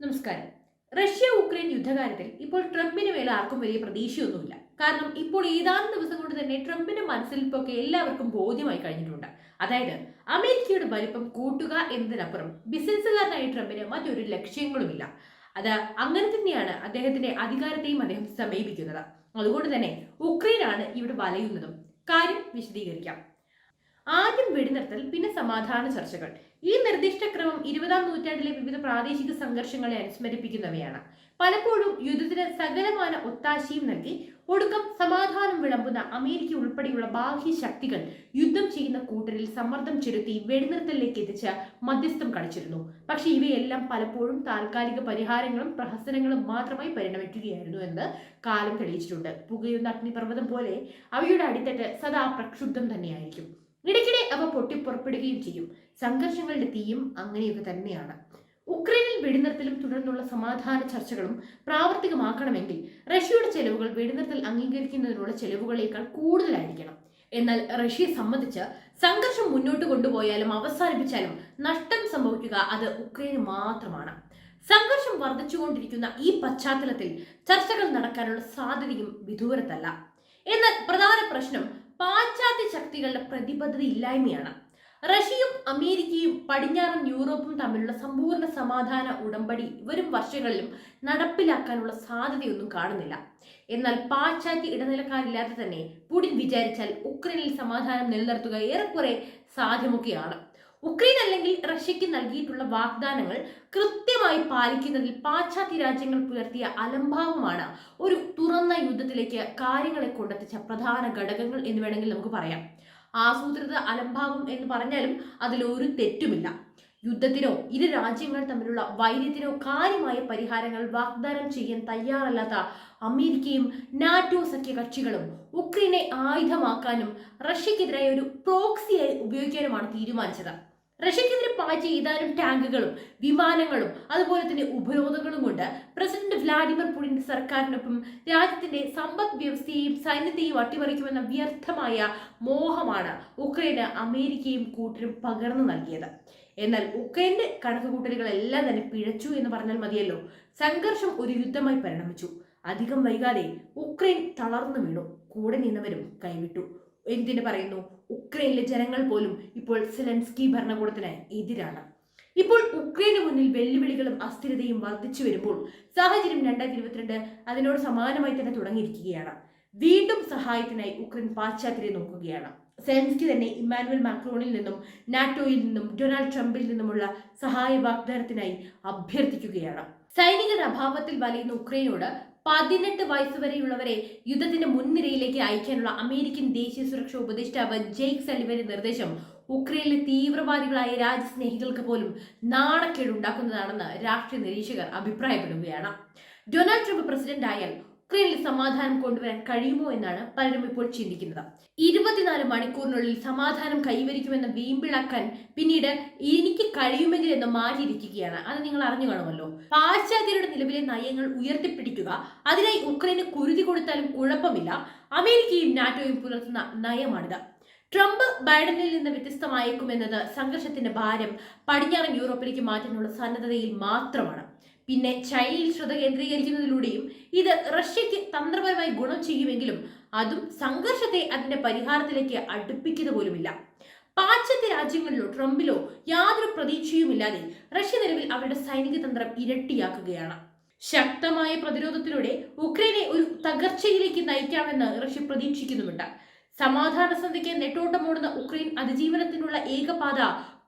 നമസ്കാരം. Russia Ukraine യുദ്ധകാര്യത്തിൽ ഇപ്പോൾ ട്രംപിന് മേലെ ആർക്കും വലിയ പ്രതീക്ഷയൊന്നുമില്ല. കാരണം ഇപ്പോൾ ഏതാനും ദിവസം കൊണ്ട് തന്നെ ട്രംപിന്റെ മനസ്സിലിപ്പൊക്കെ എല്ലാവർക്കും ബോധ്യമായി കഴിഞ്ഞിട്ടുണ്ട്. അതായത് അമേരിക്കയുടെ വലിപ്പം കൂട്ടുക എന്നതിനപ്പുറം ബിസിനസ്സുകാരനായ ട്രംപിന് മറ്റൊരു ലക്ഷ്യങ്ങളുമില്ല. അത് അങ്ങനെ തന്നെയാണ് അദ്ദേഹത്തിന്റെ അധികാരത്തെയും അദ്ദേഹം സമീപിക്കുന്നത്. അതുകൊണ്ട് തന്നെ ഉക്രൈനാണ് ഇവിടെ വലയുന്നതും. കാര്യം വിശദീകരിക്കാം. ആദ്യം വെടിനിർത്തൽ പിന്നെ സമാധാന ചർച്ചകൾ. ഈ നിർദ്ദിഷ്ട ക്രമം ഇരുപതാം നൂറ്റാണ്ടിലെ വിവിധ പ്രാദേശിക സംഘർഷങ്ങളെ അനുസ്മരിപ്പിക്കുന്നവയാണ്. പലപ്പോഴും യുദ്ധത്തിന് സകലമാന ഒത്താശയും നൽകി ഒടുക്കം സമാധാനം വിളമ്പുന്ന അമേരിക്ക ഉൾപ്പെടെയുള്ള ബാഹ്യ ശക്തികൾ യുദ്ധം ചെയ്യുന്ന കൂട്ടരിൽ സമ്മർദ്ദം ചെലുത്തി വെടിനിർത്തലിലേക്ക് എത്തിച്ച് മധ്യസ്ഥം കളിച്ചിരുന്നു പക്ഷേ ഇവയെല്ലാം പലപ്പോഴും താൽക്കാലിക പരിഹാരങ്ങളും പ്രഹസനങ്ങളും മാത്രമായി പരിണമിക്കുകയായിരുന്നു എന്ന് കാലം തെളിയിച്ചിട്ടുണ്ട്. പുകയുന്ന അഗ്നിപർവതം പോലെ അവയുടെ അടിത്തട്ട് സദാ പ്രക്ഷുബ്ധം തന്നെയായിരിക്കും. ഇടയ്ക്കിടെ അവ പൊട്ടിപ്പുറപ്പെടുകയും ചെയ്യും. സംഘർഷങ്ങളുടെ തീയും അങ്ങനെയൊക്കെ തന്നെയാണ്. ഉക്രൈനിൽ വെടിനിർത്തലും തുടർന്നുള്ള സമാധാന ചർച്ചകളും പ്രാവർത്തികമാക്കണമെങ്കിൽ റഷ്യയുടെ ചെലവുകൾ വെടിനിർത്തൽ അംഗീകരിക്കുന്നതിനുള്ള ചെലവുകളേക്കാൾ കൂടുതലായിരിക്കണം. എന്നാൽ റഷ്യയെ സംബന്ധിച്ച് സംഘർഷം മുന്നോട്ട് കൊണ്ടുപോയാലും അവസാനിപ്പിച്ചാലും നഷ്ടം സംഭവിക്കുക അത് ഉക്രൈന് മാത്രമാണ്. സംഘർഷം വർദ്ധിച്ചുകൊണ്ടിരിക്കുന്ന ഈ പശ്ചാത്തലത്തിൽ ചർച്ചകൾ നടക്കാനുള്ള സാധ്യതയും വിദൂരത്തല്ല. എന്നാൽ പ്രധാന പ്രശ്നം പാശ്ചാത്യ ശക്തികളുടെ പ്രതിബദ്ധത ഇല്ലായ്മയാണ്. റഷ്യയും അമേരിക്കയും പടിഞ്ഞാറൻ യൂറോപ്പും തമ്മിലുള്ള സമ്പൂർണ സമാധാന ഉടമ്പടി വരും വർഷങ്ങളിലും നടപ്പിലാക്കാനുള്ള സാധ്യതയൊന്നും കാണുന്നില്ല. എന്നാൽ പാശ്ചാത്യ ഇടനിലക്കാരില്ലാതെ തന്നെ പുടിൻ വിചാരിച്ചാൽ ഉക്രൈനിൽ സമാധാനം നിലനിർത്തുക ഏറെക്കുറെ സാധ്യമൊക്കെയാണ്. ഉക്രൈൻ അല്ലെങ്കിൽ റഷ്യക്ക് നൽകിയിട്ടുള്ള വാഗ്ദാനങ്ങൾ കൃത്യമായി പാലിക്കുന്നതിൽ പാശ്ചാത്യ രാജ്യങ്ങൾ പുലർത്തിയ അലംഭാവമാണ് ഒരു തുറന്ന യുദ്ധത്തിലേക്ക് കാര്യങ്ങളെ കൊണ്ടെത്തിച്ച പ്രധാന ഘടകങ്ങൾ എന്ന് വേണമെങ്കിൽ നമുക്ക് പറയാം. ആസൂത്രിത അലംഭാവം എന്ന് പറഞ്ഞാലും അതിലൊരു തെറ്റുമില്ല. യുദ്ധത്തിനോ ഇരു രാജ്യങ്ങൾ തമ്മിലുള്ള വൈര്യത്തിനോ കാര്യമായ പരിഹാരങ്ങൾ വാഗ്ദാനം ചെയ്യാൻ തയ്യാറല്ലാത്ത അമേരിക്കയും നാറ്റോ സഖ്യകക്ഷികളും ഉക്രൈനെ ആയുധമാക്കാനും റഷ്യക്കെതിരായ ഒരു പ്രോക്സിയായി ഉപയോഗിക്കാനുമാണ് തീരുമാനിച്ചത്. റഷ്യക്കെതിരെ പായിച്ച ഏതാനും ടാങ്കുകളും വിമാനങ്ങളും അതുപോലെ തന്നെ ഉപരോധങ്ങളും കൊണ്ട് പ്രസിഡന്റ് വ്ലാഡിമിർ പുടിന്റെ സർക്കാരിനൊപ്പം രാജ്യത്തിന്റെ സമ്പദ് വ്യവസ്ഥയെയും സൈന്യത്തെയും അട്ടിമറിക്കുമെന്ന വ്യർത്ഥമായ മോഹമാണ് ഉക്രൈന് അമേരിക്കയും കൂട്ടരും പകർന്നു നൽകിയത്. എന്നാൽ ഉക്രൈന്റെ കണക്കുകൂട്ടലുകളെല്ലാം തന്നെ പിഴച്ചു എന്ന് പറഞ്ഞാൽ മതിയല്ലോ. സംഘർഷം ഒരു യുദ്ധമായി പരിണമിച്ചു. അധികം വൈകാതെ ഉക്രൈൻ തളർന്നു വീണു. കൂടെ നിന്നവരും കൈവിട്ടു. എന്തിനു പറയുന്നു? ഉക്രൈനിലെ ജനങ്ങൾ പോലും ഇപ്പോൾ സെലൻസ്കി ഭരണകൂടത്തിന് എതിരാണ്. ഇപ്പോൾ ഉക്രൈന് മുന്നിൽ വെല്ലുവിളികളും അസ്ഥിരതയും വർദ്ധിച്ചു വരുമ്പോൾ സാഹചര്യം രണ്ടായിരത്തി ഇരുപത്തിരണ്ട് അതിനോട് സമാനമായി തന്നെ തുടങ്ങിയിരിക്കുകയാണ്. വീണ്ടും സഹായത്തിനായി ഉക്രൈൻ പാശ്ചാത്യരെ നോക്കുകയാണ്. സെലൻസ്കി തന്നെ ഇമ്മാനുവൽ മാക്രോണിൽ നിന്നും നാറ്റോയിൽ നിന്നും ഡൊണാൾഡ് ട്രംപിൽ നിന്നുമുള്ള സഹായ വാഗ്ദാനത്തിനായി അഭ്യർത്ഥിക്കുകയാണ്. സൈനികരുടെ അഭാവത്തിൽ വലയുന്ന ഉക്രൈനോട് പതിനെട്ട് വയസ്സ് വരെയുള്ളവരെ യുദ്ധത്തിന്റെ മുൻനിരയിലേക്ക് അയക്കാനുള്ള അമേരിക്കൻ ദേശീയ സുരക്ഷാ ഉപദേഷ്ടാവ് ജെയ്ക് സലിവന്റെ നിർദ്ദേശം ഉക്രൈനിലെ തീവ്രവാദികളായ രാജ്യസ്നേഹികൾക്ക് പോലും നാണക്കേടുണ്ടാക്കുന്നതാണെന്ന് രാഷ്ട്രീയ നിരീക്ഷകർ അഭിപ്രായപ്പെടുകയാണ്. ഡൊണാൾഡ് ട്രംപ് പ്രസിഡന്റ് ആയാൽ ഉക്രൈനിൽ സമാധാനം കൊണ്ടുവരാൻ കഴിയുമോ എന്നാണ് പലരും ഇപ്പോൾ ചിന്തിക്കുന്നത്. ഇരുപത്തിനാല് മണിക്കൂറിനുള്ളിൽ സമാധാനം കൈവരിക്കുമെന്ന് വീമ്പിളക്കാൻ പിന്നീട് എനിക്ക് കഴിയുമെങ്കിൽ എന്ന് മാറ്റിയിരിക്കുകയാണ് അത് നിങ്ങൾ അറിഞ്ഞു കാണുമല്ലോ. പാശ്ചാത്യരുടെ നിലവിലെ നയങ്ങൾ ഉയർത്തിപ്പിടിക്കുക അതിനായി ഉക്രൈന് കുരുതി കൊടുത്താലും കുഴപ്പമില്ല. അമേരിക്കയും നാറ്റോയും പുലർത്തുന്ന നയമാണിത്. ട്രംപ് ബൈഡനിൽ നിന്ന് വ്യത്യസ്തമായേക്കുമെന്നത് സംഘർഷത്തിന്റെ ഭാരം പടിഞ്ഞാറൻ യൂറോപ്പിലേക്ക് മാറ്റാനുള്ള സന്നദ്ധതയിൽ മാത്രമാണ്. പിന്നെ ചൈനയിൽ ശ്രദ്ധ കേന്ദ്രീകരിക്കുന്നതിലൂടെയും ഇത് റഷ്യക്ക് തന്ത്രപരമായി ഗുണം ചെയ്യുമെങ്കിലും അതും സംഘർഷത്തെ അതിന്റെ പരിഹാരത്തിലേക്ക് അടുപ്പിക്കുക പോലുമില്ല. പാശ്ചാത്യ രാജ്യങ്ങളിലോ ട്രംപിലോ യാതൊരു പ്രതീക്ഷയുമില്ലാതെ റഷ്യ നിലവിൽ അവരുടെ സൈനിക തന്ത്രം ഇരട്ടിയാക്കുകയാണ്. ശക്തമായ പ്രതിരോധത്തിലൂടെ ഉക്രൈനെ ഒരു തകർച്ചയിലേക്ക് നയിക്കാമെന്ന് റഷ്യ പ്രതീക്ഷിക്കുന്നുമുണ്ട്. സമാധാന സന്ധിക്ക് നെട്ടോട്ടമോടുന്ന ഉക്രൈൻ അതിജീവനത്തിനുള്ള ഏകപാത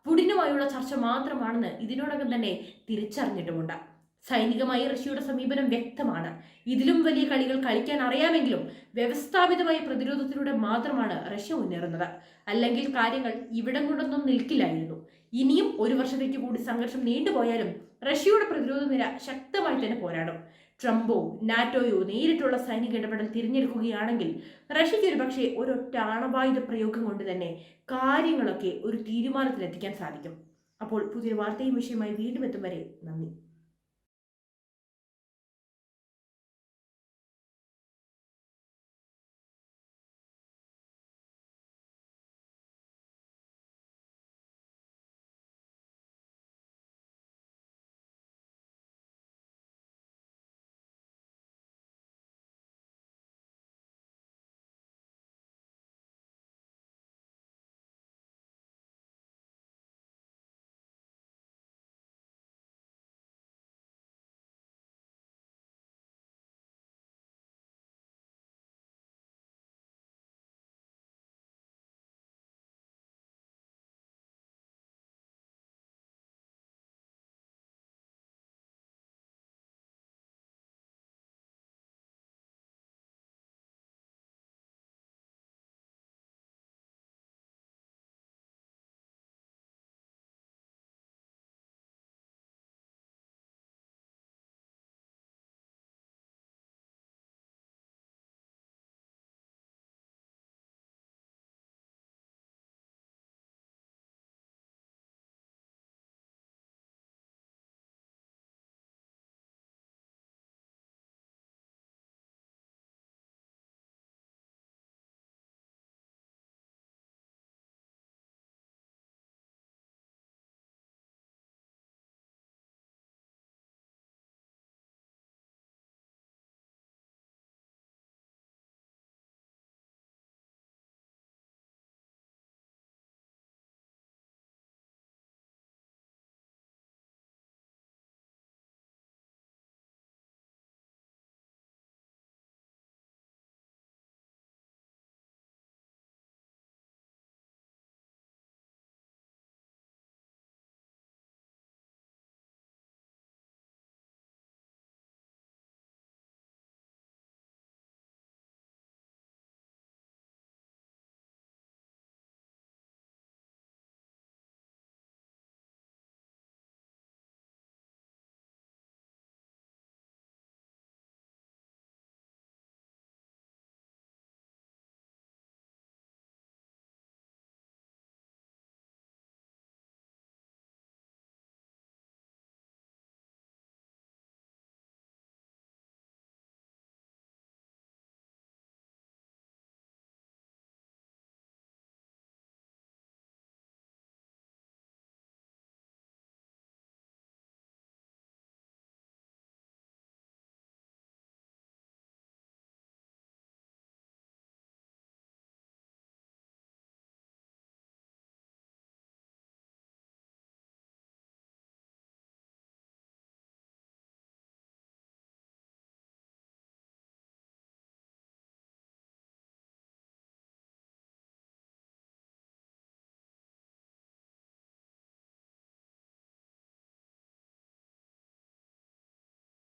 പുടിനുമായുള്ള ചർച്ച മാത്രമാണെന്ന് ഇതിനോടകം തന്നെ തിരിച്ചറിഞ്ഞിട്ടുമുണ്ട്. സൈനികമായി റഷ്യയുടെ സമീപനം വ്യക്തമാണ്. ഇതിലും വലിയ കളികൾ കളിക്കാൻ അറിയാമെങ്കിലും വ്യവസ്ഥാപിതമായ പ്രതിരോധത്തിലൂടെ മാത്രമാണ് റഷ്യ മുന്നേറുന്നത്. അല്ലെങ്കിൽ കാര്യങ്ങൾ ഇവിടം കൊണ്ടൊന്നും നിൽക്കില്ലായിരുന്നു. ഇനിയും ഒരു വർഷത്തേക്ക് കൂടി സംഘർഷം നീണ്ടുപോയാലും റഷ്യയുടെ പ്രതിരോധ നിര ശക്തമായി തന്നെ പോരാടും. ട്രംപോ നാറ്റോയോ നേരിട്ടുള്ള സൈനിക ഇടപെടൽ തിരഞ്ഞെടുക്കുകയാണെങ്കിൽ റഷ്യയ്ക്ക് ഒരു പക്ഷേ ഒരൊറ്റ ആണവായുധ പ്രയോഗം കൊണ്ട് തന്നെ കാര്യങ്ങളൊക്കെ ഒരു തീരുമാനത്തിലെത്തിക്കാൻ സാധിക്കും. അപ്പോൾ പുതിയ വാർത്തയും വിഷയമായി വീണ്ടും എത്തും വരെ നന്ദി.